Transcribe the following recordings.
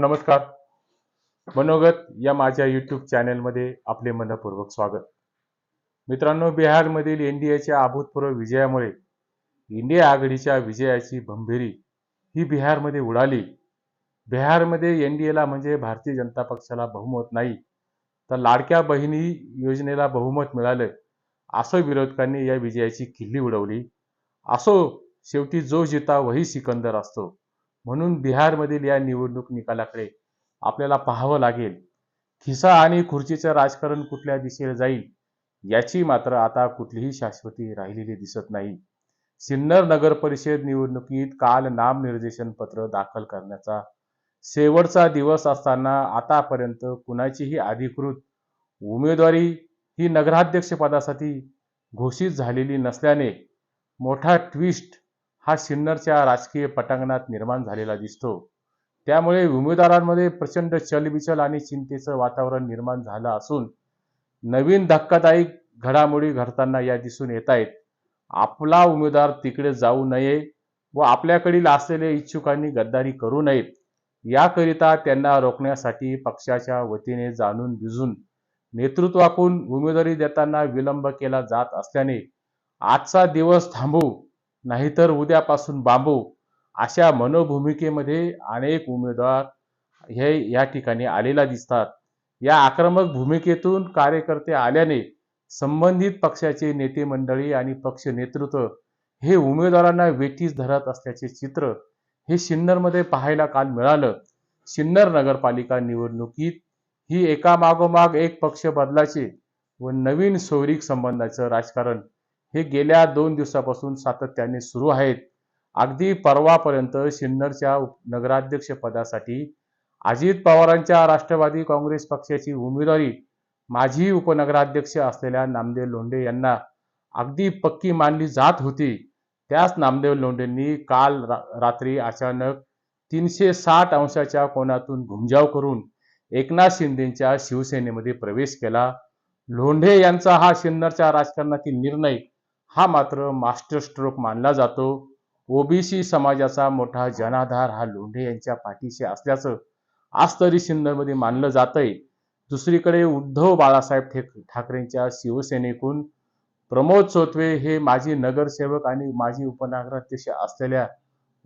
नमस्कार. मनोगत या माझ्या यूट्यूब चॅनेलमध्ये आपले मनपूर्वक स्वागत. मित्रांनो बिहारमधील एनडीएच्या अभूतपूर्व विजयामुळे इंडिया आघाडीच्या विजयाची भंभेरी ही बिहारमध्ये उडाली. बिहारमध्ये एनडीएला म्हणजे भारतीय जनता पक्षाला बहुमत नाही तर लाडक्या बहिणी योजनेला बहुमत मिळालं असं विरोधकांनी या विजयाची किल्ली उडवली. असो शेवटी जो जिता वही सिकंदर असतो. म्हणून बिहारमधील या निवडणूक निकालाकडे आपल्याला पाहावं लागेल. खिसा आणि खुर्चीचं राजकारण कुठल्या दिशेला जाईल याची मात्र आता कुठलीही शाश्वती राहिलेली दिसत नाही. सिन्नर नगर परिषद निवडणुकीत काल नामनिर्देशन पत्र दाखल करण्याचा शेवटचा दिवस असताना आतापर्यंत कुणाचीही अधिकृत उमेदवारी ही नगराध्यक्षपदासाठी घोषित झालेली नसल्याने मोठा ट्विस्ट हा सिन्नरच्या राजकीय पटांगणात निर्माण झालेला दिसतो. त्यामुळे उमेदवारांमध्ये प्रचंड चलबिचल आणि चिंतेचं वातावरण निर्माण झालं असून नवीन धक्कादायक घडामोडी घडताना या दिसून येत आहेत. आपला उमेदवार तिकडे जाऊ नये व आपल्याकडील असलेले इच्छुकांनी गद्दारी करू नयेत याकरिता त्यांना रोखण्यासाठी पक्षाच्या वतीने जाणून बुजून नेतृत्वाकून उमेदवारी देताना विलंब केला जात असल्याने आजचा दिवस थांबू. नाहीतर उद्यापासून बांबू अशा मनोभूमिकेमध्ये अनेक उमेदवार हे या ठिकाणी आलेला दिसतात. या आक्रमक भूमिकेतून कार्यकर्ते आल्याने संबंधित पक्षाचे नेते मंडळी आणि पक्ष नेतृत्व हे उमेदवारांना वेठीस धरत असल्याचे चित्र हे सिन्नरमध्ये पाहायला काल मिळालं. सिन्नर नगरपालिका निवडणुकीत ही एकामागोमाग एक पक्ष बदलाचे व नवीन सौरिक संबंधाचं राजकारण हे गेल्या दोन दिवसापासून सातत्याने सुरू आहेत. अगदी परवापर्यंत सिन्नरच्या नगराध्यक्ष पदासाठी अजित पवारांच्या राष्ट्रवादी काँग्रेस पक्षाची उमेदवारी माजी उपनगराध्यक्ष असलेल्या नामदेव लोंढे यांना अगदी पक्की मानली जात होती. त्याच नामदेव लोंढेंनी काल रा रात्री अचानक तीनशे साठ अंशाच्या कोनातून घुमजाव करून एकनाथ शिंदेच्या शिवसेनेमध्ये प्रवेश केला. लोंढे यांचा हा सिन्नरच्या राजकारणातील निर्णय हा मात्र मास्टर स्ट्रोक मानला जातो. ओबीसी समाजाचा मोठा जनाधार हा लोंढे यांच्या पाठीशी असल्याचं आज तरी सिन्नरमध्ये मानलं जातंय. दुसरीकडे उद्धव बाळासाहेब ठाकरेंच्या शिवसेनेकून प्रमोद सोतवे हे माजी नगरसेवक आणि माजी उपनगराध्यक्ष असलेल्या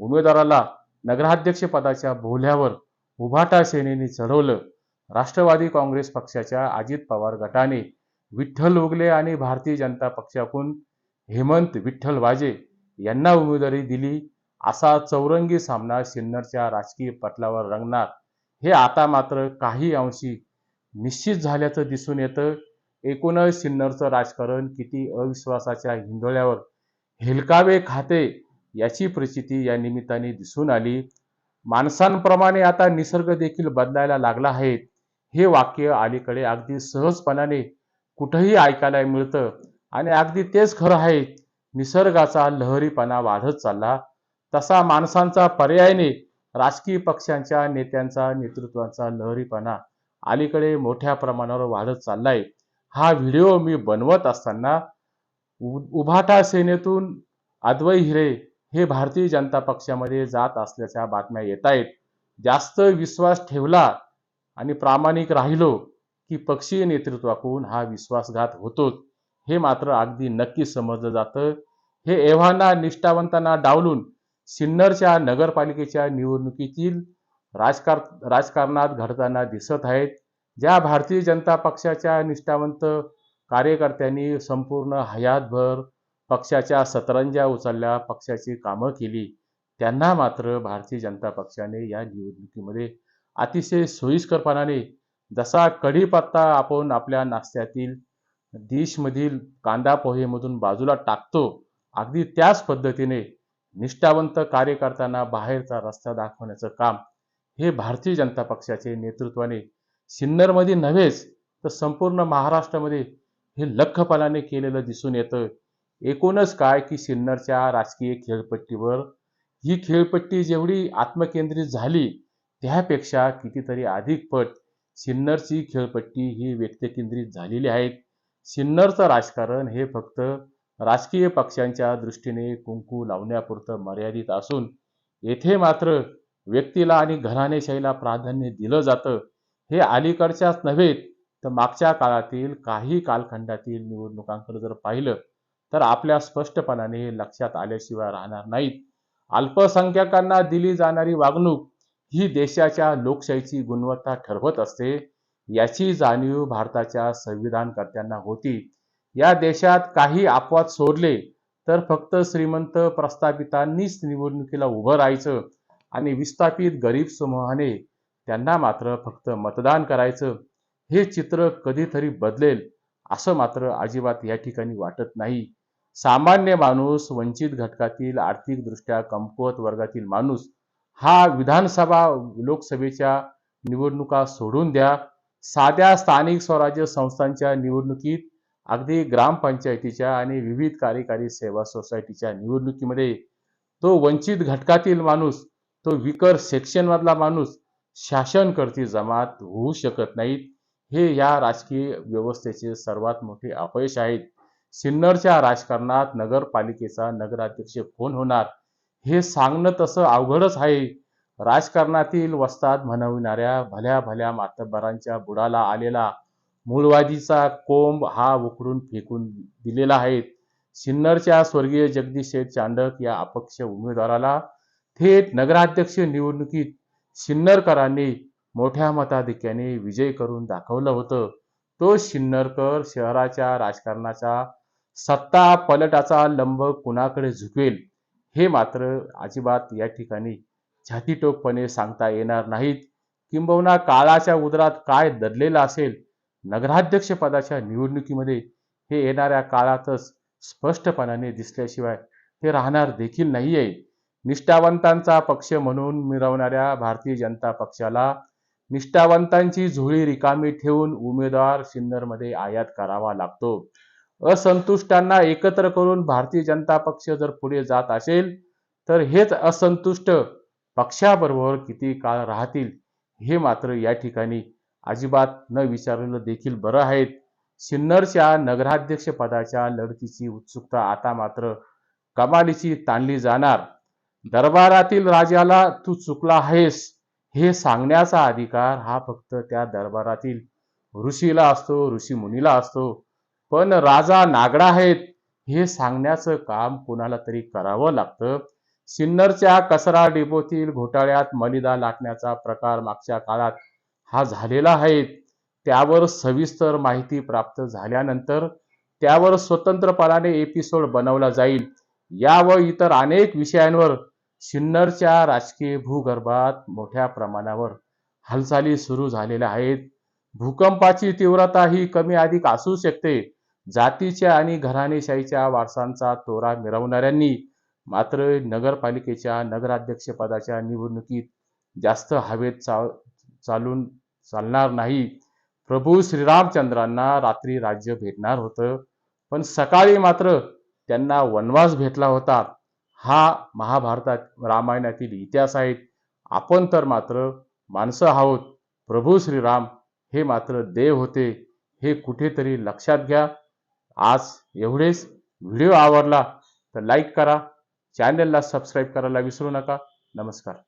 उमेदवाराला नगराध्यक्ष पदाच्या बोहल्यावर उभाटा सेनेने चढवलं. राष्ट्रवादी काँग्रेस पक्षाच्या अजित पवार गटाने विठ्ठल उगले आणि भारतीय जनता पक्षाकडून हेमंत विठ्ठल वाजे यांना उमेदवारी दिली. असा चौरंगी सामना सिन्नरच्या राजकीय पटलावर रंगणार. हे आता मात्र काही अंशी निश्चित झाल्याचं दिसून येतं. एकूणच सिन्नरचं राजकारण किती अविश्वासाच्या हिंदोळ्यावर हेलकावे खाते याची प्रचिती या निमित्ताने दिसून आली. माणसांप्रमाणे आता निसर्ग देखील बदलायला लागला आहे. हे वाक्य अलीकडे अगदी सहजपणाने कुठंही ऐकायला मिळतं. आणि अगदी तेच खरं आहे निसर्गाचा लहरीपणा वाढत चालला. तसा माणसांचा पर्यायाने राजकीय पक्षांच्या नेत्यांचा नेतृत्वाचा लहरीपणा अलीकडे मोठ्या प्रमाणावर वाढत चाललाय. हा व्हिडिओ मी बनवत असताना उभाटा सेनेतून अद्वै हिरे हे भारतीय जनता पक्षामध्ये जात असल्याच्या बातम्या येत आहेत. जास्त विश्वास ठेवला आणि प्रामाणिक राहिलो की पक्षीय नेतृत्वाकडून हा विश्वासघात होतोच. हे मात्र अगदी नक्की समजलं जातं. हे एव्हाना निष्ठावंतांना डावलून सिन्नरच्या नगरपालिकेच्या निवडणुकीतील राजकार राजकारणात घडताना दिसत आहेत. ज्या भारतीय जनता पक्षाच्या निष्ठावंत कार्यकर्त्यांनी संपूर्ण हयातभर पक्षाच्या सतरंजा उचलल्या पक्षाची कामं केली त्यांना मात्र भारतीय जनता पक्षाने या निवडणुकीमध्ये अतिशय सोयीस्करपणाने जसा कढीपत्ता आपण आपल्या नाश्त्यातील डिशमधील कांदा पोहेमधून बाजूला टाकतो. अगदी त्याच पद्धतीने निष्ठावंत कार्यकर्त्यांना बाहेरचा रस्ता दाखवण्याचं काम हे भारतीय जनता पक्षाचे नेतृत्वाने सिन्नरमध्ये नव्हेच तर संपूर्ण महाराष्ट्रामध्ये हे लखपणाने केलेलं दिसून येतं. एकूणच काय की सिन्नरच्या राजकीय खेळपट्टीवर ही खेळपट्टी जेवढी आत्मकेंद्रित झाली त्यापेक्षा कितीतरी अधिक पट सिन्नरची खेळपट्टी ही व्यक्तिकेंद्रित झालेली आहेत. सिन्नरचं राजकारण हे फक्त राजकीय पक्षांच्या दृष्टीने कुंकू लावण्यापुरतं मर्यादित असून येथे मात्र व्यक्तीला आणि घराणेशाहीला प्राधान्य दिलं जातं हे अलीकडच्याच नव्हे तर मागच्या काळातील काही कालखंडातील निवडणुकांकडे जर पाहिलं तर आपल्या स्पष्टपणाने हे लक्षात आल्याशिवाय राहणार नाहीत. अल्पसंख्याकांना दिली जाणारी वागणूक ही देशाच्या लोकशाहीची गुणवत्ता ठरवत असते याची जाणीव भारताच्या संविधानकर्त्यांना होती. या देशात काही अपवाद सोडले तर फक्त श्रीमंत प्रस्थापितांनीच निवडणुकीला उभं राहायचं आणि विस्थापित गरीब समूहाने त्यांना मात्र फक्त मतदान करायचं. हे चित्र कधीतरी बदलेल असं मात्र अजिबात या ठिकाणी वाटत नाही. सामान्य माणूस वंचित घटकातील आर्थिकदृष्ट्या कमकुवत वर्गातील माणूस हा विधानसभा लोकसभेच्या निवडणुका सोडून द्या साध्या स्थानिक स्वराज्य संस्थांच्या निवडणुकीत अगदी ग्रामपंचायतीच्या आणि विविध कार्यकारी सेवा सोसायटीच्या निवडणुकीमध्ये तो वंचित घटकातील माणूस तो विकर सेक्शनमधला माणूस शासनकर्ती जमात होऊ शकत नाहीत हे या राजकीय व्यवस्थेचे सर्वात मोठे अपयश आहेत सिन्नरच्या राजकारणात नगरपालिकेचा नगराध्यक्ष कोण होणार हे सांगणं तसं अवघडच आहे. राजकारणातील वस्ताद म्हणविणाऱ्या भल्या भल्या मातब्बरांच्या बुडाला आलेला मूळवादीचा कोंब हा उकडून फेकून दिलेला आहे. सिन्नरच्या स्वर्गीय जगदीश शेठ चांडक या अपक्ष उमेदवाराला थेट नगराध्यक्ष निवडणुकीत सिन्नरकरांनी मोठ्या मताधिक्याने विजय करून दाखवलं होतं. तो सिन्नरकर शहराच्या राजकारणाचा सत्ता पलटाचा लंब कुणाकडे झुकेल हे मात्र अजिबात या ठिकाणी छातीटोकपणे सांगता येणार नाहीत. किंबहुना काळाच्या उदरात काय दडलेलं असेल नगराध्यक्ष पदाच्या निवडणुकीमध्ये हे येणाऱ्या काळातच स्पष्टपणाने दिसल्याशिवाय हे राहणार देखील नाही आहे निष्ठावंतांचा पक्ष म्हणून मिरवणाऱ्या भारतीय जनता पक्षाला निष्ठावंतांची झोळी रिकामी ठेवून उमेदवार सिन्नरमध्ये आयात करावा लागतो. असंतुष्टांना एकत्र करून भारतीय जनता पक्ष जर पुढे जात असेल तर हेच असंतुष्ट पक्षाबरोबर किती काळ राहतील हे मात्र या ठिकाणी अजिबात न विचारलेलं देखील बरं आहेत सिन्नरच्या नगराध्यक्ष पदाच्या लढतीची उत्सुकता आता मात्र कमालीची ताणली जाणार. दरबारातील राजाला तू चुकला आहेस हे सांगण्याचा अधिकार हा फक्त त्या दरबारातील ऋषीला असतो ऋषी मुनीला असतो. पण राजा नागडा आहेत हे सांगण्याचं काम कोणाला तरी करावं लागतं? सिन्नरच्या कचरा डिपोतील घोटाळ्यात मलिदा लाटण्याचा प्रकार मागच्या काळात हा झालेला आहे. त्यावर सविस्तर माहिती प्राप्त झाल्यानंतर त्यावर स्वतंत्रपणाने एपिसोड बनवला जाईल. या व इतर अनेक विषयांवर सिन्नरच्या राजकीय भूगर्भात मोठ्या प्रमाणावर हालचाली सुरू झालेल्या आहेत. भूकंपाची तीव्रता ही कमी अधिक असू शकते. जातीच्या आणि घराणेशाहीच्या वारसांचा तोरा मिरवणाऱ्यांनी मात्र नगरपालिकेच्या नगराध्यक्षपदाच्या निवडणुकीत जास्त हवेत चा चालून चालणार नाही. प्रभू श्रीरामचंद्रांना रात्री राज्य भेटणार होतं पण सकाळी मात्र त्यांना वनवास भेटला होता. हा महाभारतात रामायणातील इतिहास आहेत आपण तर मात्र माणसं आहोत. प्रभू श्रीराम हे मात्र देव होते. हे कुठेतरी लक्षात घ्या. आज एवढेच. व्हिडिओ आवडला तर लाईक करा. चॅनलला सबस्क्राईब करायला विसरू नका. नमस्कार.